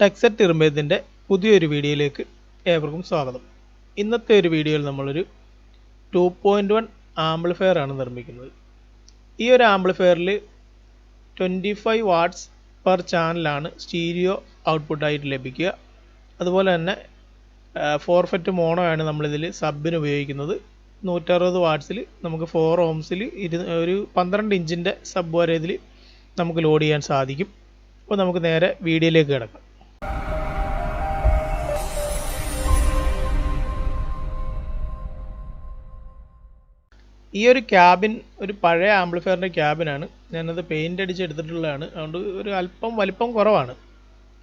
ടെക്സറ്റ് ഇറുമ്പേതിന്റെ പുതിയൊരു വീഡിയോയിലേക്ക് ഏവർക്കും സ്വാഗതം. ഇന്നത്തെ ഒരു വീഡിയോയിൽ നമ്മളൊരു ടു പോയിന്റ് വൺ ആംപ്ലിഫയർ ആണ് നിർമ്മിക്കുന്നത്. ഈ ഒരു ആംപ്ലിഫയറിൽ ട്വന്റി ഫൈവ് വാട്ട്സ് പെർ ചാനലാണ് സ്റ്റീരിയോ ഔട്ട്പുട്ടായിട്ട് ലഭിക്കുക. അതുപോലെ തന്നെ ഫോർഫെറ്റ് മോണോ ആണ് നമ്മളിതിൽ സബിന് ഉപയോഗിക്കുന്നത്. നൂറ്ററുപത് വാട്ട്സിൽ നമുക്ക് ഫോർ ഓംസിൽ ഇരു ഒരു പന്ത്രണ്ട് ഇഞ്ചിന്റെ സബ് വരെ ഇതിൽ നമുക്ക് ലോഡ് ചെയ്യാൻ സാധിക്കും. അപ്പോൾ നമുക്ക് നേരെ വീഡിയോയിലേക്ക് കിടക്കാം. ഈ ഒരു ക്യാബിൻ ഒരു പഴയ ആംപ്ലിഫയറിന്റെ ക്യാബിനാണ്. ഞാനത് പെയിന്റ് അടിച്ച് എടുത്തിട്ടുള്ളതാണ്. അതുകൊണ്ട് ഒരു അല്പം വലിപ്പം കുറവാണ്.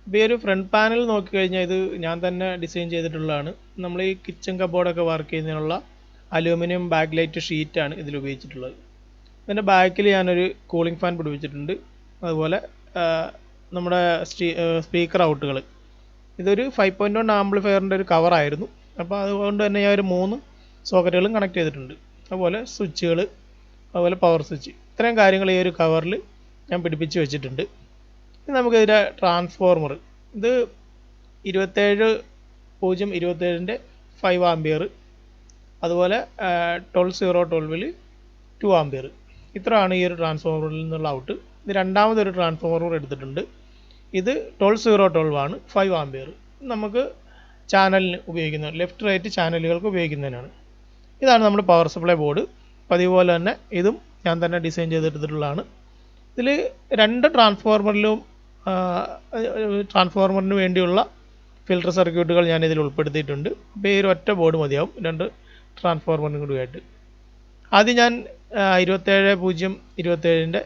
ഇപ്പോൾ ഈ ഒരു ഫ്രണ്ട് പാനൽ നോക്കിക്കഴിഞ്ഞാൽ ഇത് ഞാൻ തന്നെ ഡിസൈൻ ചെയ്തിട്ടുള്ളതാണ്. നമ്മൾ ഈ കിച്ചൺ കബോർഡൊക്കെ വർക്ക് ചെയ്യുന്നതിനുള്ള അലൂമിനിയം ബാക്ക് ലൈറ്റ് ഷീറ്റാണ് ഇതിൽ ഉപയോഗിച്ചിട്ടുള്ളത്. ഇതിന്റെ ബാക്കിൽ ഞാനൊരു കൂളിംഗ് ഫാൻ പിടിപ്പിച്ചിട്ടുണ്ട്. അതുപോലെ നമ്മുടെ സ്പീക്കർ ഔട്ടുകൾ. ഇതൊരു ഫൈവ് പോയിന്റ് വൺ ആംപ്ലിഫയറിന്റെ ഒരു കവറായിരുന്നു. അപ്പോൾ അതുകൊണ്ട് തന്നെ ഞാൻ ഒരു മൂന്ന് സോക്കറ്റുകളും കണക്ട് ചെയ്തിട്ടുണ്ട്. അതുപോലെ സ്വിച്ചുകൾ അതുപോലെ പവർ സ്വിച്ച് ഇത്രയും കാര്യങ്ങൾ ഈ ഒരു കവറിൽ ഞാൻ പിടിപ്പിച്ച് വെച്ചിട്ടുണ്ട്. ഇനി നമുക്ക് ട്രാൻസ്ഫോർമർ ഇത് ഇരുപത്തേഴ് പൂജ്യം ഇരുപത്തേഴിന്റെ ഫൈവ് ആംബിയർ അതുപോലെ ട്വൽവ് സീറോ ട്വൽവിൽ ടു ആംബിയർ ഇത്രയാണ് ഈ ഒരു ട്രാൻസ്ഫോർമറിൽ നിന്നുള്ള ഔട്ട്. ഇത് രണ്ടാമതൊരു ട്രാൻസ്ഫോർമർ എടുത്തിട്ടുണ്ട്. ഇത് ട്വൽവ് സീറോ ട്വൽവ് ആണ് ഫൈവ് ആംബിയർ നമുക്ക് ചാനലിന് ഉപയോഗിക്കുന്ന ലെഫ്റ്റ് റൈറ്റ് ചാനലുകൾക്ക് ഉപയോഗിക്കുന്നതിനാണ്. ഇതാണ് നമ്മുടെ പവർ സപ്ലൈ ബോർഡ് പതിവ് തന്നെ ഇതും ഞാൻ തന്നെ ഡിസൈൻ ചെയ്തെടുത്തിട്ടുള്ളതാണ് ഇതിൽ രണ്ട് ട്രാൻസ്ഫോർമറിലും ട്രാൻസ്ഫോർമറിന് വേണ്ടിയുള്ള ഫിൽട്ടർ സർക്യൂട്ടുകൾ ഞാൻ ഇതിൽ ഉൾപ്പെടുത്തിയിട്ടുണ്ട്. അപ്പോൾ ഈ ഒറ്റ ബോർഡ് മതിയാവും രണ്ട് ട്രാൻസ്ഫോർമറിനും കൂടിയായിട്ട് ആദ്യം ഞാൻ ഇരുപത്തേഴ് പൂജ്യം ഇരുപത്തേഴിന്റെ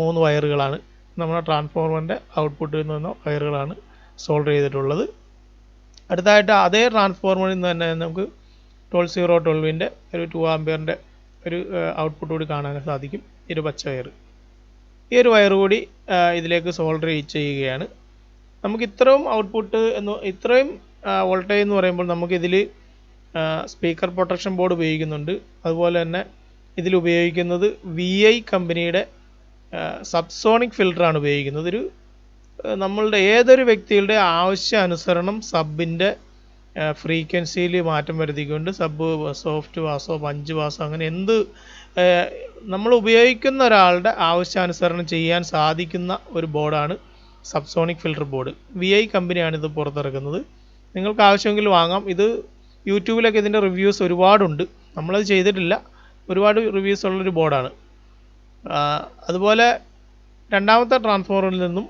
മൂന്ന് വയറുകളാണ്. നമ്മുടെ ട്രാൻസ്ഫോർമറിന്റെ ഔട്ട്പുട്ടിൽ നിന്ന് വയറുകളാണ് സോൾഡർ ചെയ്തിട്ടുള്ളത്. അടുത്തായിട്ട് അതേ ട്രാൻസ്ഫോർമറിൽ നിന്ന് തന്നെ നമുക്ക് ട്വൽവ് സീറോ ട്വൽവിന്റെ ഒരു ടു ആംബിയറിന്റെ ഒരു ഔട്ട്പുട്ട് കൂടി കാണാൻ സാധിക്കും. ഈ ഒരു പച്ച വയർ ഈ ഒരു വയർ കൂടി ഇതിലേക്ക് സോൾഡർ ചെയ്യുകയാണ്. നമുക്ക് ഇത്രയും ഔട്ട്പുട്ട് എന്ന് ഇത്രയും വോൾട്ടേജ് എന്ന് പറയുമ്പോൾ നമുക്കിതിൽ സ്പീക്കർ പ്രൊട്ടക്ഷൻ ബോർഡ് ഉപയോഗിക്കുന്നുണ്ട്. അതുപോലെ തന്നെ ഇതിൽ ഉപയോഗിക്കുന്നത് വി ഐ കമ്പനിയുടെ സബ്സോണിക് ഫിൽറ്ററാണ് ഉപയോഗിക്കുന്നത്. ഒരു നമ്മളുടെ ഏതൊരു വ്യക്തിയുടെ ആവശ്യാനുസരണം സബിന്റെ ഫ്രീക്വൻസിയിൽ മാറ്റം വരുത്തിക്കൊണ്ട് സബ് സോഫ്റ്റ് വാസോ പഞ്ച് വാസോ അങ്ങനെ എന്ത് നമ്മൾ ഉപയോഗിക്കുന്ന ഒരാളുടെ ആവശ്യാനുസരണം ചെയ്യാൻ സാധിക്കുന്ന ഒരു ബോർഡാണ് subsonic filter board. V I കമ്പനിയാണ് ഇത് പുറത്തിറക്കുന്നത്. നിങ്ങൾക്ക് ആവശ്യമെങ്കിൽ വാങ്ങാം. ഇത് യൂട്യൂബിലൊക്കെ ഇതിന്റെ റിവ്യൂസ് ഒരുപാടുണ്ട്. നമ്മളത് ചെയ്തിട്ടില്ല. ഒരുപാട് റിവ്യൂസ് ഉള്ളൊരു ബോർഡാണ്. അതുപോലെ രണ്ടാമത്തെ ട്രാൻസ്ഫോമറിൽ നിന്നും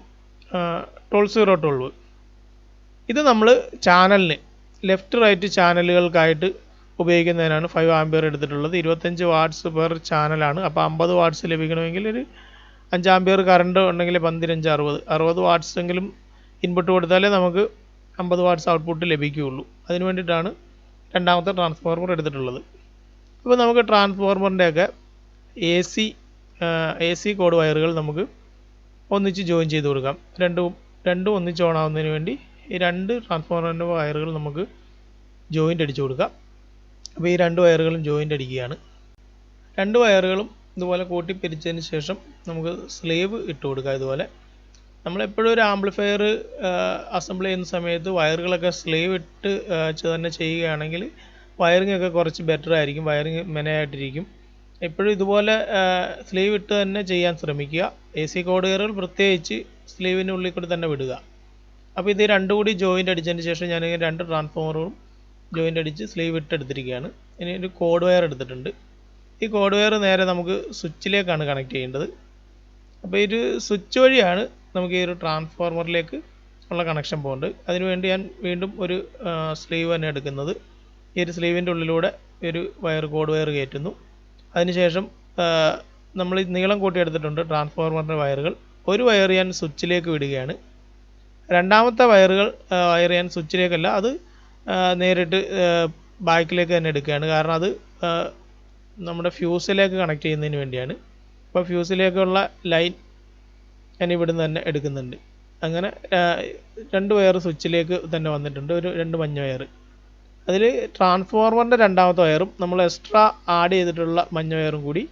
ട്വൽവ് സീറോ ട്വൽവ്. ഇത് നമ്മൾ ചാനലിന് ലെഫ്റ്റ് റൈറ്റ് ചാനലുകൾക്കായിട്ട് ഉപയോഗിക്കുന്നതിനാണ് ഫൈവ് ആംബിയർ എടുത്തിട്ടുള്ളത്. ഇരുപത്തഞ്ച് വാട്ട്സ് പെർ ചാനലാണ് അപ്പോൾ അമ്പത് വാട്ട്സ് ലഭിക്കണമെങ്കിൽ ഒരു അഞ്ച് ആംബിയർ കറണ്ട് ഉണ്ടെങ്കിൽ പന്തിരഞ്ച് അറുപത്. അറുപത് വാട്ട്സ് എങ്കിലും ഇൻപുട്ട് കൊടുത്താലേ നമുക്ക് അമ്പത് വാട്ട്സ് ഔട്ട്പുട്ട് ലഭിക്കുകയുള്ളൂ. അതിന് വേണ്ടിയിട്ടാണ് രണ്ടാമത്തെ ട്രാൻസ്ഫോർമർ എടുത്തിട്ടുള്ളത്. അപ്പോൾ നമുക്ക് ട്രാൻസ്ഫോർമറിന്റെയൊക്കെ A C A C cord വയറുകൾ നമുക്ക് ഒന്നിച്ച് ജോയിൻ ചെയ്ത് കൊടുക്കാം. രണ്ടും രണ്ടും ഒന്നിച്ച് ഓണാവുന്നതിന് വേണ്ടി ഈ രണ്ട് ട്രാൻസ്ഫോർമറിന്റെ വയറുകൾ നമുക്ക് ജോയിന്റ് അടിച്ചു കൊടുക്കാം. അപ്പോൾ ഈ രണ്ട് വയറുകളും ജോയിന്റ് അടിക്കുകയാണ്. രണ്ട് വയറുകളും ഇതുപോലെ കൂട്ടി പിരിച്ചതിന് ശേഷം നമുക്ക് സ്ലീവ് ഇട്ട് കൊടുക്കാം ഇതുപോലെ. നമ്മളെപ്പോഴും ഒരു ആംപ്ലിഫയർ അസംബിൾ ചെയ്യുന്ന സമയത്ത് വയറുകളൊക്കെ സ്ലീവ് ഇട്ട് തന്നെ ചെയ്യുകയാണെങ്കിൽ വയറിംഗ് ഒക്കെ കുറച്ച് ബെറ്റർ ആയിരിക്കും. വയറിംഗ് മെനയായിട്ടിരിക്കും. എപ്പോഴും ഇതുപോലെ സ്ലീവ് ഇട്ട് തന്നെ ചെയ്യാൻ ശ്രമിക്കുക. എ സി കോഡുകയറുകൾ പ്രത്യേകിച്ച് സ്ലീവിന്റെ ഉള്ളിൽ കൂടി തന്നെ വിടുക. അപ്പോൾ ഇത് രണ്ടും കൂടി ജോയിന്റ് അടിച്ചതിന് ശേഷം ഞാൻ രണ്ട് ട്രാൻസ്ഫോമറും ജോയിന്റ് അടിച്ച് സ്ലീവ് ഇട്ട് എടുത്തിരിക്കുകയാണ്. ഇനി ഒരു കോഡ് വയർ എടുത്തിട്ടുണ്ട്. ഈ കോഡ് വയർ നേരെ നമുക്ക് സ്വിച്ചിലേക്കാണ് കണക്ട് ചെയ്യേണ്ടത്. അപ്പോൾ ഈ ഒരു സ്വിച്ച് വഴിയാണ് നമുക്ക് ഈ ഒരു ട്രാൻസ്ഫോർമറിലേക്ക് ഉള്ള കണക്ഷൻ പോകേണ്ടത്. അതിനുവേണ്ടി ഞാൻ വീണ്ടും ഒരു സ്ലീവ് തന്നെ എടുക്കുന്നത്. ഈ ഒരു സ്ലീവിന്റെ ഉള്ളിലൂടെ ഒരു വയർ കോഡ് വയർ കയറ്റുന്നു. അതിനുശേഷം നമ്മൾ നീളം കൂട്ടി എടുത്തിട്ടുണ്ട് ട്രാൻസ്ഫോർമറിന്റെ വയറുകൾ ഒരു വയർ ഞാൻ സ്വിച്ചിലേക്ക് വിടുകയാണ്. രണ്ടാമത്തെ വയറുകൾ വയർ ഞാൻ സ്വിച്ചിലേക്കല്ല അത് നേരിട്ട് ബാക്കിലേക്ക് തന്നെ എടുക്കുകയാണ്. കാരണം അത് നമ്മുടെ ഫ്യൂസിലേക്ക് കണക്ട് ചെയ്യുന്നതിന് വേണ്ടിയാണ്. അപ്പോൾ ഫ്യൂസിലേക്കുള്ള ലൈൻ ഞാൻ ഇവിടുന്ന് തന്നെ എടുക്കുന്നുണ്ട്. അങ്ങനെ രണ്ട് വയർ സ്വിച്ചിലേക്ക് തന്നെ വന്നിട്ടുണ്ട്. ഒരു രണ്ട് മഞ്ഞ വയർ അതിൽ ട്രാൻസ്ഫോർമറിന്റെ രണ്ടാമത്തെ വയറും നമ്മൾ എക്സ്ട്രാ ആഡ് ചെയ്തിട്ടുള്ള മഞ്ഞ വയറും കൂടി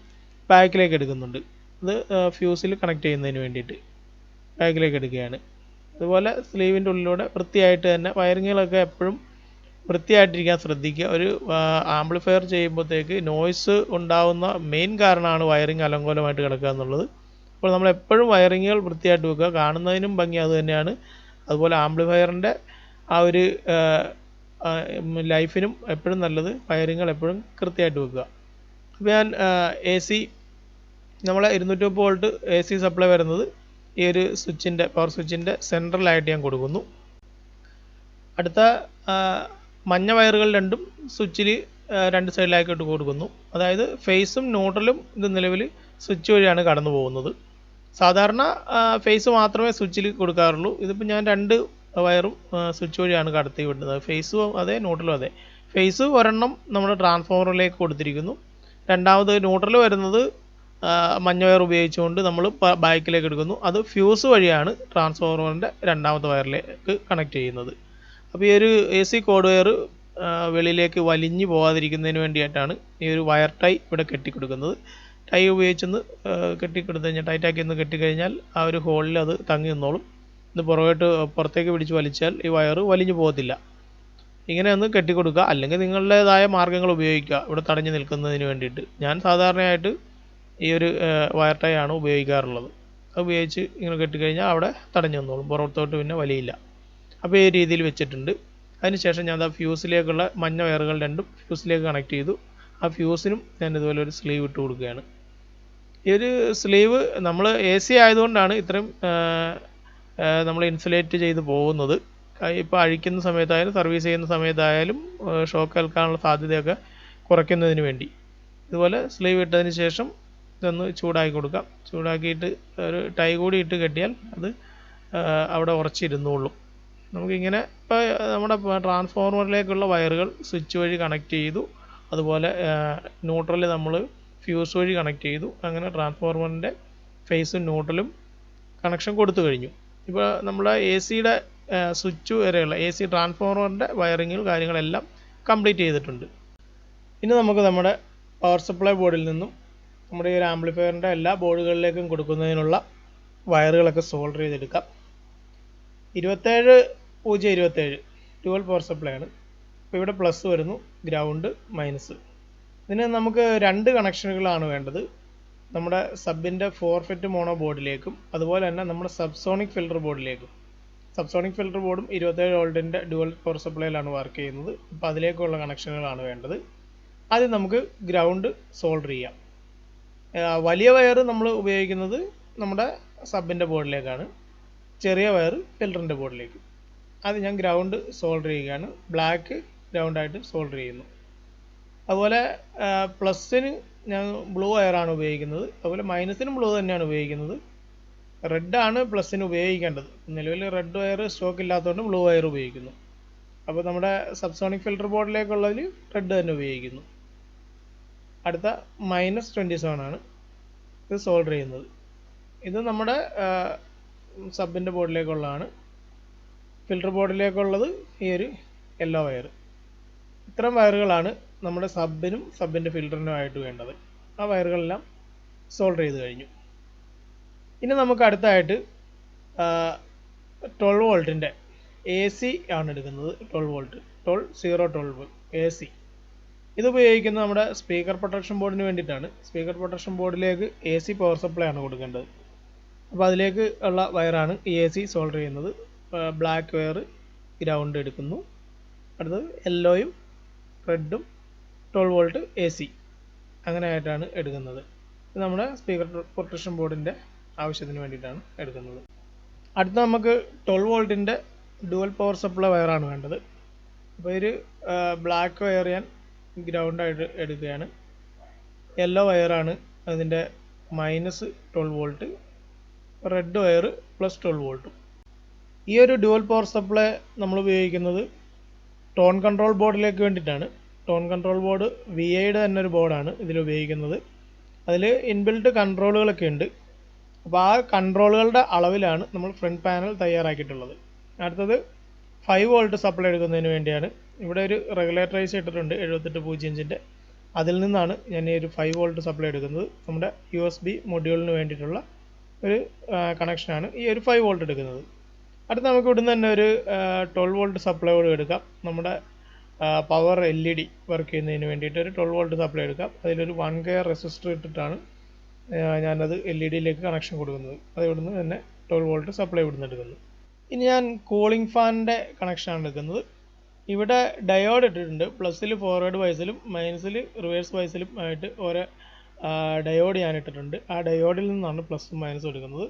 ബാക്കിലേക്ക് എടുക്കുന്നുണ്ട്. അത് ഫ്യൂസിൽ കണക്ട് ചെയ്യുന്നതിന് വേണ്ടിയിട്ട് ബാക്കിലേക്ക് എടുക്കുകയാണ്. അതുപോലെ സ്ലീവിന്റെ ഉള്ളിലൂടെ വൃത്തിയായിട്ട് തന്നെ വയറിങ്ങുകളൊക്കെ എപ്പോഴും വൃത്തിയായിട്ടിരിക്കാൻ ശ്രദ്ധിക്കുക. ഒരു ആംപ്ലിഫയർ ചെയ്യുമ്പോഴത്തേക്ക് നോയ്സ് ഉണ്ടാവുന്ന മെയിൻ കാരണമാണ് വയറിങ് അലങ്കോലമായിട്ട് കിടക്കുക എന്നുള്ളത്. അപ്പോൾ നമ്മൾ എപ്പോഴും വയറിങ്ങുകൾ വൃത്തിയായിട്ട് വെക്കുക. കാണുന്നതിനും ഭംഗി അത് തന്നെയാണ്. അതുപോലെ ആംപ്ലിഫയറിന്റെ ആ ഒരു ലൈഫിനും എപ്പോഴും നല്ലത് വയറിങ്ങുകൾ എപ്പോഴും കൃത്യമായിട്ട് വെക്കുക. അപ്പോൾ ഞാൻ എ സി നമ്മളെ ഇരുന്നൂറ്റി മുപ്പത് വോൾട്ട് എ സി സപ്ലൈ വരുന്നത് ഈ ഒരു സ്വിച്ചിന്റെ പവർ സ്വിച്ചിന്റെ സെൻട്രലായിട്ട് ഞാൻ കൊടുക്കുന്നു. അടുത്ത മഞ്ഞ വയറുകൾ രണ്ടും സ്വിച്ചിൽ രണ്ട് സൈഡിലാക്കിയിട്ട് കൊടുക്കുന്നു. അതായത് ഫേസും ന്യൂട്രലും ഇത് നിലവിൽ സ്വിച്ച് വഴിയാണ് കടന്നു പോകുന്നത്. സാധാരണ ഫേസ് മാത്രമേ സ്വിച്ചിൽ കൊടുക്കാറുള്ളൂ. ഇതിപ്പോൾ ഞാൻ രണ്ട് വയറും സ്വിച്ച് വഴിയാണ് കടത്തി വിടുന്നത്. ഫേസും അതെ ന്യൂട്രലും അതെ. ഫേസ് ഒരെണ്ണം നമ്മുടെ ട്രാൻസ്ഫോമറിലേക്ക് കൊടുത്തിരിക്കുന്നു. രണ്ടാമത് ന്യൂട്രൽ വരുന്നത് മഞ്ഞ വയർ ഉപയോഗിച്ചുകൊണ്ട് നമ്മൾ ബാക്കിലേക്ക് എടുക്കുന്നു. അത് ഫ്യൂസ് വഴിയാണ് ട്രാൻസ്ഫോർമറിന്റെ രണ്ടാമത്തെ വയറിലേക്ക് കണക്ട് ചെയ്യുന്നത്. അപ്പോൾ ഈ ഒരു എ സി കോഡ് വയർ വെളിയിലേക്ക് വലിഞ്ഞു പോകാതിരിക്കുന്നതിന് വേണ്ടിയിട്ടാണ് ഈ ഒരു വയർ ടൈ ഇവിടെ കെട്ടിക്കൊടുക്കുന്നത്. ടൈ ഉപയോഗിച്ചൊന്ന് കെട്ടിക്കൊടുത്ത് കഴിഞ്ഞാൽ ടൈറ്റാക്കി ഒന്ന് കെട്ടിക്കഴിഞ്ഞാൽ ആ ഒരു ഹോളിൽ അത് തങ്ങി നിന്നോളും. ഇത് പുറകോട്ട് പുറത്തേക്ക് പിടിച്ച് വലിച്ചാൽ ഈ വയർ വലിഞ്ഞു പോകത്തില്ല. ഇങ്ങനെ ഒന്ന് കെട്ടിക്കൊടുക്കുക. അല്ലെങ്കിൽ നിങ്ങളുടേതായ മാർഗങ്ങൾ ഉപയോഗിക്കുക. ഇവിടെ തടഞ്ഞു നിൽക്കുന്നതിന് വേണ്ടിയിട്ട്. ഞാൻ സാധാരണയായിട്ട് ഈ ഒരു വയർ ടൈ ആണ് ഉപയോഗിക്കാറുള്ളത്. അത് ഉപയോഗിച്ച് ഇങ്ങനെ കെട്ടിക്കഴിഞ്ഞാൽ അവിടെ തടഞ്ഞു വന്നോളും പുറത്തോട്ട് പിന്നെ വലിയില്ല. അപ്പോൾ ഈ രീതിയിൽ വെച്ചിട്ടുണ്ട്. അതിനുശേഷം ഞാൻ ആ ഫ്യൂസിലേക്കുള്ള മഞ്ഞ വയറുകൾ രണ്ടും ഫ്യൂസിലേക്ക് കണക്ട് ചെയ്തു. ആ ഫ്യൂസിനും ഞാൻ ഇതുപോലെ ഒരു സ്ലീവ് ഇട്ട് കൊടുക്കുകയാണ്. ഈ ഒരു സ്ലീവ് നമ്മൾ എ സി ആയതുകൊണ്ടാണ് ഇത്രയും നമ്മൾ ഇൻസുലേറ്റ് ചെയ്ത് പോകുന്നത്. ഇപ്പോൾ അഴിക്കുന്ന സമയത്തായാലും സർവീസ് ചെയ്യുന്ന സമയത്തായാലും ഷോക്ക് ഏൽക്കാനുള്ള സാധ്യതയൊക്കെ കുറയ്ക്കുന്നതിന് വേണ്ടി. ഇതുപോലെ സ്ലീവ് ഇട്ടതിന് ശേഷം ഇതൊന്ന് ചൂടാക്കി കൊടുക്കാം. ചൂടാക്കിയിട്ട് ഒരു ടൈ കൂടി ഇട്ട് കെട്ടിയാൽ അത് അവിടെ ഉറച്ചിരുന്നോളും. നമുക്കിങ്ങനെ ഇപ്പോൾ നമ്മുടെ ട്രാൻസ്ഫോർമറിലേക്കുള്ള വയറുകൾ സ്വിച്ച് വഴി കണക്ട് ചെയ്തു. അതുപോലെ ന്യൂട്രൽ നമ്മൾ ഫ്യൂസ് വഴി കണക്ട് ചെയ്തു. അങ്ങനെ ട്രാൻസ്ഫോർമറിന്റെ ഫേസും ന്യൂട്രലും കണക്ഷൻ കൊടുത്തു കഴിഞ്ഞു. ഇപ്പോൾ നമ്മുടെ എ സിയുടെ സ്വിച്ച് വരെയുള്ള എ സി ട്രാൻസ്ഫോർമറിന്റെ വയറിങ്ങും കാര്യങ്ങളെല്ലാം കംപ്ലീറ്റ് ചെയ്തിട്ടുണ്ട്. ഇനി നമുക്ക് നമ്മുടെ പവർ സപ്ലൈ ബോർഡിൽ നിന്നും നമ്മുടെ ഈ ഒരു ആംപ്ലിഫയറിന്റെ എല്ലാ ബോർഡുകളിലേക്കും കൊടുക്കുന്നതിനുള്ള വയറുകളൊക്കെ സോൾഡർ ചെയ്തെടുക്കാം. ഇരുപത്തേഴ് പൂജ്യം ഇരുപത്തേഴ് ട്വൽവ് പവർ സപ്ലൈ ആണ്. അപ്പോൾ ഇവിടെ പ്ലസ് വരുന്നു ഗ്രൗണ്ട് മൈനസ് ഇതിന് നമുക്ക് രണ്ട് കണക്ഷനുകളാണ് വേണ്ടത്. നമ്മുടെ സബിന്റെ ഫോർഫെറ്റ് മോണോ ബോർഡിലേക്കും അതുപോലെ തന്നെ നമ്മുടെ സബ്സോണിക് ഫിൽട്ടർ ബോർഡിലേക്കും സബ്സോണിക് ഫിൽട്ടർ ബോർഡും ഇരുപത്തേഴ് വോൾട്ടിന്റെ ഡുവൽ പവർ സപ്ലൈയിലാണ് വർക്ക് ചെയ്യുന്നത്. അപ്പോൾ അതിലേക്കുള്ള കണക്ഷനുകളാണ് വേണ്ടത്. ആദ്യം നമുക്ക് ഗ്രൗണ്ട് സോൾഡർ ചെയ്യാം. വലിയ വയർ നമ്മൾ ഉപയോഗിക്കുന്നത് നമ്മുടെ സബിന്റെ ബോർഡിലേക്കാണ് ചെറിയ വയർ ഫിൽറ്ററിന്റെ ബോർഡിലേക്ക് അത് ഞാൻ ഗ്രൗണ്ട് സോൾഡർ ചെയ്യുകയാണ്. ബ്ലാക്ക് ഗ്രൗണ്ടായിട്ട് സോൾഡർ ചെയ്യുന്നു. അതുപോലെ പ്ലസ്സിന് ഞാൻ ബ്ലൂ വയറാണ് ഉപയോഗിക്കുന്നത്. അതുപോലെ മൈനസിനും ബ്ലൂ തന്നെയാണ് ഉപയോഗിക്കുന്നത്. റെഡാണ് പ്ലസ്സിന് ഉപയോഗിക്കേണ്ടത്. നിലവിൽ റെഡ് വയർ സ്റ്റോക്ക് ഇല്ലാത്തതുകൊണ്ട് ബ്ലൂ വയർ ഉപയോഗിക്കുന്നു. അപ്പോൾ നമ്മുടെ സബ്സോണിക് ഫിൽറ്റർ ബോർഡിലേക്കുള്ളതിൽ റെഡ് തന്നെ ഉപയോഗിക്കുന്നു. അടുത്ത മൈനസ് ട്വന്റി സെവൻ ആണ് ഇത് സോൾവ് ചെയ്യുന്നത്. ഇത് നമ്മുടെ സബിന്റെ ബോർഡിലേക്കുള്ളതാണ്. ഫിൽട്ടർ ബോർഡിലേക്കുള്ളത് ഈ ഒരു യെല്ലോ വയർ ഇത്തരം വയറുകളാണ് നമ്മുടെ സബിനും സബിന്റെ ഫിൽറ്ററിനുമായിട്ട് വേണ്ടത്. ആ വയറുകളെല്ലാം സോൾവ് ചെയ്ത് കഴിഞ്ഞു. ഇനി നമുക്ക് അടുത്തായിട്ട് ട്വൽവ് വോൾട്ടിന്റെ എ സി ആണ് എടുക്കുന്നത്. Twelve volt twelve zero twelve A C ഇത് ഉപയോഗിക്കുന്നത് നമ്മുടെ സ്പീക്കർ പ്രൊട്ടക്ഷൻ ബോർഡിന് വേണ്ടിയിട്ടാണ്. സ്പീക്കർ പ്രൊട്ടക്ഷൻ ബോർഡിലേക്ക് എ സി പവർ സപ്ലൈ ആണ് കൊടുക്കേണ്ടത്. അപ്പോൾ അതിലേക്ക് ഉള്ള വയറാണ് ഈ എ സി സോൾഡർ ചെയ്യുന്നത്. ബ്ലാക്ക് വയർ ഗ്രൗണ്ട് എടുക്കുന്നു. അടുത്തത് യെല്ലോയും റെഡും ട്വൽവ് വോൾട്ട് എ സി അങ്ങനെ ആയിട്ടാണ് എടുക്കുന്നത്. ഇത് നമ്മുടെ സ്പീക്കർ പ്രൊട്ടക്ഷൻ ബോർഡിന്റെ ആവശ്യത്തിന് വേണ്ടിയിട്ടാണ് എടുക്കുന്നത്. അടുത്ത നമുക്ക് ട്വൽവ് വോൾട്ടിന്റെ ഡുവൽ പവർ സപ്ലൈ വയറാണ് വേണ്ടത്. അപ്പോൾ ഒരു ബ്ലാക്ക് വയർ ഞാൻ ഗ്രൗണ്ടായിട്ട് എടുക്കുകയാണ്. യെല്ലോ വയറാണ് അതിന്റെ minus twelve volt red wire plus twelve വോൾട്ടും ഈ ഒരു ഡുവൽ പവർ സപ്ലൈ നമ്മൾ ഉപയോഗിക്കുന്നത് ടോൺ കൺട്രോൾ ബോർഡിലേക്ക് വേണ്ടിയിട്ടാണ്. ടോൺ കൺട്രോൾ ബോർഡ് വി ഐയുടെ തന്നെ ഒരു ബോർഡാണ് ഇതിൽ ഉപയോഗിക്കുന്നത്. അതിൽ ഇൻബിൽട്ട് കൺട്രോളുകളൊക്കെ ഉണ്ട്. അപ്പോൾ ആ കൺട്രോളുകളുടെ അളവിലാണ് നമ്മൾ ഫ്രണ്ട് പാനൽ തയ്യാറാക്കിയിട്ടുള്ളത്. അടുത്തത് ഫൈവ് വോൾട്ട് സപ്ലൈ എടുക്കുന്നതിന് വേണ്ടിയാണ് ഇവിടെ ഒരു റെഗുലേറ്ററൈസ് ഇട്ടിട്ടുണ്ട് എഴുപത്തെട്ട് പൂജ്യം ഇഞ്ചിന്റെ. അതിൽ നിന്നാണ് ഞാൻ ഈ ഒരു ഫൈവ് വോൾട്ട് സപ്ലൈ എടുക്കുന്നത്. നമ്മുടെ യു എസ് ബി മൊഡ്യൂളിന് വേണ്ടിയിട്ടുള്ള ഒരു കണക്ഷനാണ് ഈ ഒരു ഫൈവ് വോൾട്ട് എടുക്കുന്നത്. അടുത്ത് നമുക്ക് ഇവിടുന്ന് തന്നെ ഒരു ട്വൽവ് വോൾട്ട് സപ്ലൈ കൂടി എടുക്കാം. നമ്മുടെ power L E D work ചെയ്യുന്നതിന് വേണ്ടിയിട്ട് ഒരു ട്വൽവ് വോൾട്ട് സപ്ലൈ എടുക്കാം. അതിലൊരു വൺ കെയർ റെസിസ്റ്റർ ഇട്ടിട്ടാണ് ഞാനത് എൽ ഇ ഡിയിലേക്ക് കണക്ഷൻ കൊടുക്കുന്നത്. അത് ഇവിടുന്ന് തന്നെ ട്വൽവ് വോൾട്ട് സപ്ലൈ ഇവിടുന്ന് എടുക്കുന്നു. ഇനി ഞാൻ കൂളിംഗ് ഫാനിന്റെ കണക്ഷനാണ് എടുക്കുന്നത്. ഇവിടെ ഡയോഡ് ഇട്ടിട്ടുണ്ട്. പ്ലസ്സിൽ ഫോർവേഡ് വൈസിലും മൈനസിൽ റിവേഴ്സ് വൈസിലും ആയിട്ട് ഓരോ ഡയോഡ് ഞാൻ ഇട്ടിട്ടുണ്ട്. ആ ഡയോഡിൽ നിന്നാണ് പ്ലസും മൈനസും എടുക്കുന്നത്.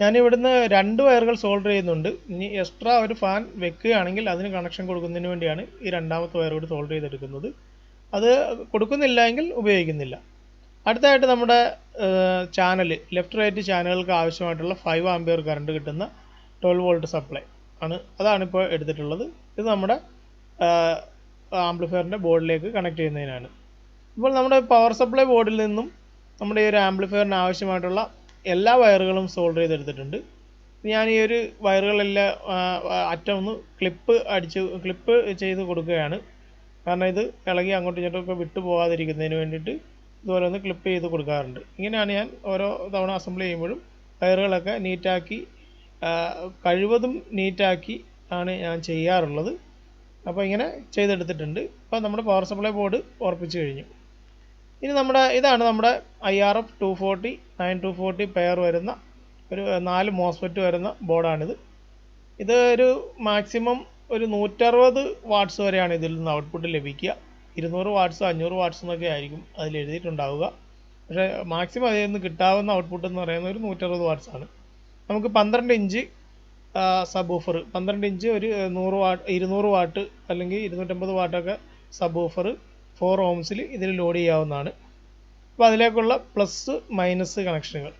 ഞാൻ ഇവിടുന്ന് രണ്ട് വയറുകൾ സോൾഡർ ചെയ്യുന്നുണ്ട്. ഇനി എക്സ്ട്രാ ഒരു ഫാൻ വെക്കുകയാണെങ്കിൽ അതിന് കണക്ഷൻ കൊടുക്കുന്നതിന് വേണ്ടിയാണ് ഈ രണ്ടാമത്തെ വയർ കൂടി സോൾഡർ ചെയ്തെടുക്കുന്നത്. അത് കൊടുക്കുന്നില്ല എങ്കിൽ ഉപയോഗിക്കുന്നില്ല. അടുത്തതായിട്ട് നമ്മുടെ ചാനൽ ലെഫ്റ്റ് റൈറ്റ് ചാനലുകൾക്ക് ആവശ്യമായിട്ടുള്ള ഫൈവ് ആംബിയർ കറണ്ട് കിട്ടുന്ന ട്വൽവ് വോൾട്ട് സപ്ലൈ ആണ്. അതാണ് ഇപ്പോൾ എടുത്തിട്ടുള്ളത്. ഇത് നമ്മുടെ ആംപ്ലിഫയറിന്റെ ബോർഡിലേക്ക് കണക്ട് ചെയ്യുന്നതിനാണ്. ഇപ്പോൾ നമ്മുടെ പവർ സപ്ലൈ ബോർഡിൽ നിന്നും നമ്മുടെ ഈ ഒരു ആംപ്ലിഫയറിന് ആവശ്യമായിട്ടുള്ള എല്ലാ വയറുകളും സോൾഡർ ചെയ്തെടുത്തിട്ടുണ്ട്. ഞാൻ ഈ ഒരു വയറുകളെല്ലാം അറ്റം ഒന്ന് ക്ലിപ്പ് അടിച്ച് ക്ലിപ്പ് ചെയ്ത് കൊടുക്കുകയാണ്. കാരണം ഇത് ഇളകി അങ്ങോട്ടും ഇങ്ങോട്ടും വിട്ടു പോകാതിരിക്കുന്നതിന് വേണ്ടിയിട്ട് ഇതുപോലെ ഒന്ന് ക്ലിപ്പ് ചെയ്ത് കൊടുക്കാറുണ്ട്. ഇങ്ങനെയാണ് ഞാൻ ഓരോ തവണ അസംബിൾ ചെയ്യുമ്പോഴും വയറുകളൊക്കെ നീറ്റാക്കി കഴിവതും നീറ്റാക്കി ആണ് ഞാൻ ചെയ്യാറുള്ളത്. അപ്പോൾ ഇങ്ങനെ ചെയ്തെടുത്തിട്ടുണ്ട്. അപ്പോൾ നമ്മുടെ പവർ സപ്ലൈ ബോർഡ് ഉറപ്പിച്ച് കഴിഞ്ഞു. ഇനി നമ്മുടെ ഇതാണ് നമ്മുടെ I R F two forty nine two forty pair വരുന്ന ഒരു നാല് മോസ്ഫെറ്റ് വരുന്ന ബോർഡാണിത് ഇത് ഒരു മാക്സിമം ഒരു നൂറ്ററുപത് വാട്ട്സ് വരെയാണ് ഇതിൽ നിന്ന് ഔട്ട്പുട്ട് ലഭിക്കുക. ഇരുന്നൂറ് വാട്ട്സ് അഞ്ഞൂറ് വാട്ട്സ് എന്നൊക്കെ ആയിരിക്കും അതിൽ എഴുതിയിട്ടുണ്ടാവുക. പക്ഷേ മാക്സിമം അതിൽ നിന്ന് കിട്ടാവുന്ന ഔട്ട്പുട്ട് എന്ന് പറയുന്നത് ഒരു നൂറ്ററുപത് വാട്ട്സാണ് നമുക്ക് പന്ത്രണ്ട് ഇഞ്ച് സബ് ഓഫർ പന്ത്രണ്ട് ഇഞ്ച് ഒരു നൂറ് വാട്ട് ഇരുന്നൂറ് വാട്ട് അല്ലെങ്കിൽ ഇരുന്നൂറ്റമ്പത് വാട്ടൊക്കെ സബ് ഓഫർ ഫോർ ഓംസിൽ ഇതിൽ ലോഡ് ചെയ്യാവുന്നതാണ്. അപ്പോൾ അതിലേക്കുള്ള പ്ലസ് മൈനസ് കണക്ഷനുകൾ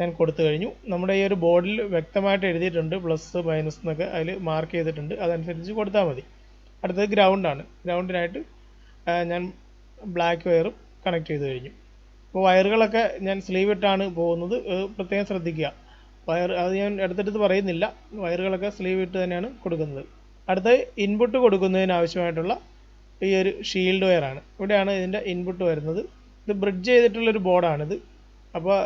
ഞാൻ കൊടുത്തു കഴിഞ്ഞു. നമ്മുടെ ഈ ഒരു ബോർഡിൽ വ്യക്തമായിട്ട് എഴുതിയിട്ടുണ്ട് പ്ലസ് മൈനസ് എന്നൊക്കെ. അതിൽ മാർക്ക് ചെയ്തിട്ടുണ്ട്. അതനുസരിച്ച് കൊടുത്താൽ മതി. അടുത്തത് ഗ്രൗണ്ടാണ് ഗ്രൗണ്ടിനായിട്ട് ഞാൻ ബ്ലാക്ക് വയറും കണക്ട് ചെയ്ത് കഴിഞ്ഞു. അപ്പോൾ വയറുകളൊക്കെ ഞാൻ സ്ലീവ് ഇട്ടാണ് പോകുന്നത്. പ്രത്യേകം ശ്രദ്ധിക്കുക. വയർ അത് ഞാൻ എടുത്തെടുത്ത് പറയുന്നില്ല. വയറുകളൊക്കെ സ്ലീവ് ഇട്ട് തന്നെയാണ് കൊടുക്കുന്നത്. അടുത്ത ഇൻപുട്ട് കൊടുക്കുന്നതിന് ആവശ്യമായിട്ടുള്ള ഈ ഒരു ഷീൽഡ് വയറാണ് ഇവിടെയാണ് ഇതിന്റെ ഇൻപുട്ട് വരുന്നത്. ഇത് ബ്രിഡ്ജ് ചെയ്തിട്ടുള്ളൊരു ബോർഡാണിത് അപ്പോൾ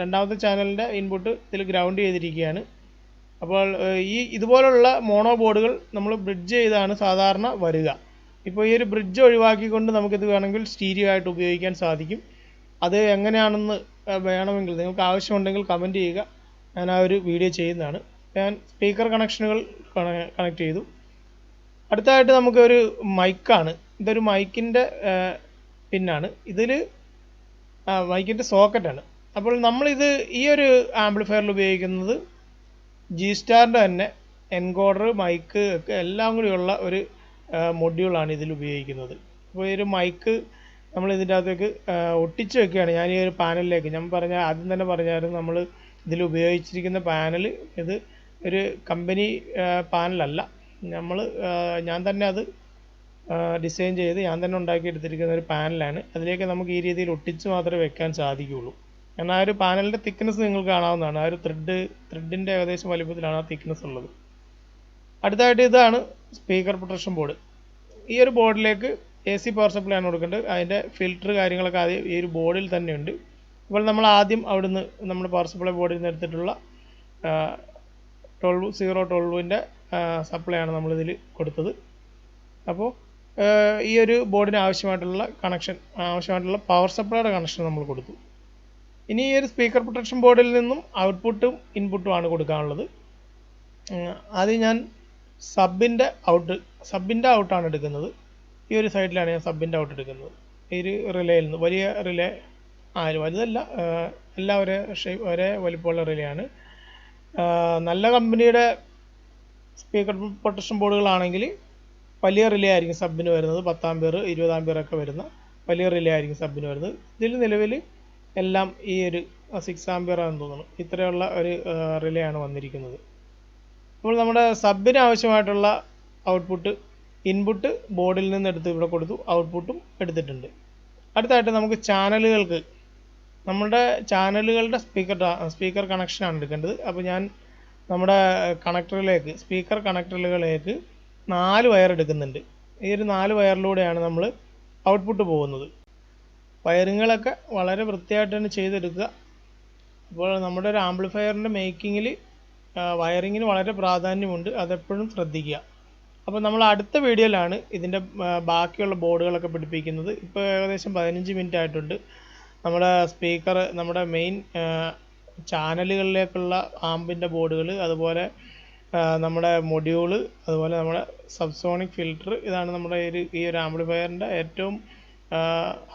രണ്ടാമത്തെ ചാനലിന്റെ ഇൻപുട്ട് ഇതിൽ ഗ്രൗണ്ട് ചെയ്തിരിക്കുകയാണ്. അപ്പോൾ ഈ ഇതുപോലുള്ള മോണോ ബോർഡുകൾ നമ്മൾ ബ്രിഡ്ജ് ചെയ്താണ് സാധാരണ വരിക. ഇപ്പോൾ ഈ ഒരു ബ്രിഡ്ജ് ഒഴിവാക്കിക്കൊണ്ട് നമുക്കിത് വേണമെങ്കിൽ സ്റ്റീരിയോ ആയിട്ട് ഉപയോഗിക്കാൻ സാധിക്കും. അത് എങ്ങനെയാണെന്ന് വേണമെങ്കിൽ നിങ്ങൾക്ക് ആവശ്യമുണ്ടെങ്കിൽ കമന്റ് ചെയ്യുക. ഞാൻ ആ ഒരു വീഡിയോ ചെയ്യുന്നതാണ് ഞാൻ സ്പീക്കർ കണക്ഷനുകൾ കണക്ട് ചെയ്തു. അടുത്തതായിട്ട് നമുക്കൊരു മൈക്കാണ് ഇതൊരു മൈക്കിന്റെ പിന്നാണ്. ഇതിൽ മൈക്കിന്റെ സോക്കറ്റാണ് അപ്പോൾ നമ്മളിത് ഈ ഒരു ആംപ്ലിഫയറിൽ ഉപയോഗിക്കുന്നത് ജി സ്റ്റാറിന്റെ തന്നെ എൻകോഡർ മൈക്ക് ഒക്കെ എല്ലാം കൂടിയുള്ള ഒരു മൊഡ്യൂളാണ് ഇതിൽ ഉപയോഗിക്കുന്നത്. അപ്പോൾ ഈ ഒരു മൈക്ക് നമ്മൾ ഇതിന്റെ അകത്തേക്ക് ഒട്ടിച്ച് വെക്കുകയാണ്. ഞാൻ ഈ ഒരു പാനലിലേക്ക് ഞാൻ പറഞ്ഞ ആദ്യം തന്നെ പറഞ്ഞായിരുന്നു നമ്മൾ ഇതിൽ ഉപയോഗിച്ചിരിക്കുന്ന പാനൽ ഇത് ഒരു കമ്പനി പാനലല്ല. നമ്മൾ ഞാൻ തന്നെ അത് ഡിസൈൻ ചെയ്ത് ഞാൻ തന്നെ ഉണ്ടാക്കിയെടുത്തിരിക്കുന്ന ഒരു പാനലാണ്. അതിലേക്ക് നമുക്ക് ഈ രീതിയിൽ ഒട്ടിച്ച് മാത്രമേ വെക്കാൻ സാധിക്കുകയുള്ളൂ. കാരണം ആ ഒരു പാനലിന്റെ തിക്നെസ് നിങ്ങൾക്ക് കാണാവുന്നതാണ്. ആ ഒരു ത്രെഡ് ത്രെഡിന്റെ ഏകദേശം വലിപ്പത്തിലാണ് ആ തിക്നെസ് ഉള്ളത്. അടുത്തായിട്ട് ഇതാണ് സ്പീക്കർ പ്രൊട്ടക്ഷൻ ബോർഡ് ഈ ഒരു ബോർഡിലേക്ക് എ സി പവർ സപ്ലൈ ആണ് കൊടുക്കേണ്ടത്. അതിന്റെ ഫിൽറ്റർ കാര്യങ്ങളൊക്കെ ആദ്യം ഈ ഒരു ബോർഡിൽ തന്നെ ഇപ്പോൾ നമ്മൾ ആദ്യം അവിടുന്ന് നമ്മൾ പവർ സപ്ലൈ ബോർഡിൽ നിന്ന് എടുത്തിട്ടുള്ള ട്വൽവ് സീറോ ട്വൽവിന്റെ സപ്ലൈ ആണ് നമ്മളിതിൽ കൊടുത്തത്. അപ്പോൾ ഈ ഒരു ബോർഡിന് ആവശ്യമായിട്ടുള്ള കണക്ഷൻ ആവശ്യമായിട്ടുള്ള പവർ സപ്ലൈയുടെ കണക്ഷൻ നമ്മൾ കൊടുത്തു. ഇനി ഈ ഒരു സ്പീക്കർ പ്രൊട്ടക്ഷൻ ബോർഡിൽ നിന്നും ഔട്ട്പുട്ടും ഇൻപുട്ടും ആണ് കൊടുക്കാനുള്ളത്. അത് ഞാൻ സബിന്റെ ഔട്ട് സബിന്റെ ഔട്ടാണ് എടുക്കുന്നത്. ഈ ഒരു സൈഡിലാണ് ഞാൻ സബിന്റെ ഔട്ട് എടുക്കുന്നത്. ഈ ഒരു റിലേയിൽ നിന്ന് വലിയ റിലേ ആ ഇത് വലുതല്ല എല്ലാം ഒരേ ഷേപ്പ് ഒരേ വലിപ്പമുള്ള റിലേ ആണ് നല്ല കമ്പനിയുടെ സ്പീക്കർ പ്രൊട്ടക്ഷൻ ബോർഡുകളാണെങ്കിൽ വലിയ റിലേ ആയിരിക്കും സബിന് വരുന്നത്. പത്താം പേർ ഇരുപതാം പേരൊക്കെ വരുന്ന വലിയ റിലേ ആയിരിക്കും സബിന് വരുന്നത്. ഇതിൽ നിലവിൽ എല്ലാം ഈ ഒരു സിക്സ് ആംബിയർ ആണെന്ന് തോന്നുന്നു. ഇത്രയുള്ള ഒരു റിലേ ആണ് വന്നിരിക്കുന്നത്. അപ്പോൾ നമ്മുടെ സബിന് ആവശ്യമായിട്ടുള്ള ഔട്ട്പുട്ട് ഇൻപുട്ട് ബോർഡിൽ നിന്ന് എടുത്ത് ഇവിടെ കൊടുത്തു. ഔട്ട്പുട്ടും എടുത്തിട്ടുണ്ട്. അടുത്തായിട്ട് നമുക്ക് ചാനലുകൾക്ക് നമ്മുടെ ചാനലുകളുടെ സ്പീക്കർ സ്പീക്കർ കണക്ഷനാണ് എടുക്കേണ്ടത്. അപ്പോൾ ഞാൻ നമ്മുടെ കണക്ടറിലേക്ക് സ്പീക്കർ കണക്ടറുകളിലേക്ക് നാല് വയർ എടുക്കുന്നുണ്ട്. ഈ ഒരു നാല് വയറിലൂടെയാണ് നമ്മൾ ഔട്ട്പുട്ട് പോകുന്നത്. വയറിങ്ങളൊക്കെ വളരെ വൃത്തിയായിട്ട് തന്നെ ചെയ്തെടുക്കുക. അപ്പോൾ നമ്മുടെ ഒരു ആംപ്ലിഫയറിന്റെ മേക്കിങ്ങിൽ വയറിങ്ങിന് വളരെ പ്രാധാന്യമുണ്ട്. അതെപ്പോഴും ശ്രദ്ധിക്കുക. അപ്പോൾ നമ്മൾ അടുത്ത വീഡിയോയിലാണ് ഇതിന്റെ ബാക്കിയുള്ള ബോർഡുകളൊക്കെ പിടിപ്പിക്കുന്നത്. ഇപ്പോൾ ഏകദേശം പതിനഞ്ച് മിനിറ്റ് ആയിട്ടുണ്ട്. നമ്മുടെ സ്പീക്കർ നമ്മുടെ മെയിൻ ചാനലുകളിലേക്കുള്ള ആമ്പിന്റെ ബോർഡുകൾ അതുപോലെ നമ്മുടെ മൊഡ്യൂൾ അതുപോലെ നമ്മുടെ സബ്സോണിക് ഫിൽറ്റർ ഇതാണ് നമ്മുടെ ഒരു ഈ ഒരു ആംപ്ലിഫയറിന്റെ ഏറ്റവും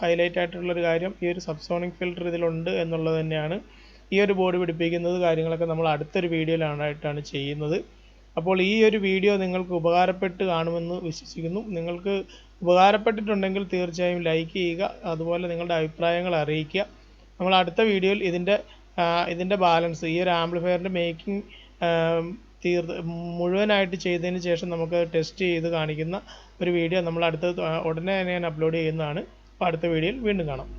ഹൈലൈറ്റ് ആയിട്ടുള്ളൊരു കാര്യം. ഈ ഒരു സബ്സോണിക് ഫിൽറ്റർ ഇതിലുണ്ട് എന്നുള്ളത് തന്നെയാണ്. ഈ ഒരു ബോർഡ് പിടിപ്പിക്കുന്നത് കാര്യങ്ങളൊക്കെ നമ്മൾ അടുത്തൊരു വീഡിയോയിലാണായിട്ടാണ് ചെയ്യുന്നത്. അപ്പോൾ ഈ ഒരു വീഡിയോ നിങ്ങൾക്ക് ഉപകാരപ്പെട്ട് കാണുമെന്ന് വിശ്വസിക്കുന്നു. നിങ്ങൾക്ക് ഉപകാരപ്പെട്ടിട്ടുണ്ടെങ്കിൽ തീർച്ചയായും ലൈക്ക് ചെയ്യുക. അതുപോലെ നിങ്ങളുടെ അഭിപ്രായങ്ങൾ അറിയിക്കുക. നമ്മൾ അടുത്ത വീഡിയോയിൽ ഇതിന്റെ ഇതിന്റെ ബാലൻസ് ഈ ഒരു ആംപ്ലിഫയറിന്റെ മേക്കിംഗ് തീർ മുഴുവനായിട്ട് ചെയ്തതിന് ശേഷം നമുക്ക് ടെസ്റ്റ് ചെയ്ത് കാണിക്കുന്ന ഒരു വീഡിയോ നമ്മൾ അടുത്ത ഉടനെ തന്നെ ഞാൻ അപ്ലോഡ് ചെയ്യുന്നതാണ്. അപ്പോൾ അടുത്ത വീഡിയോയിൽ വീണ്ടും കാണാം.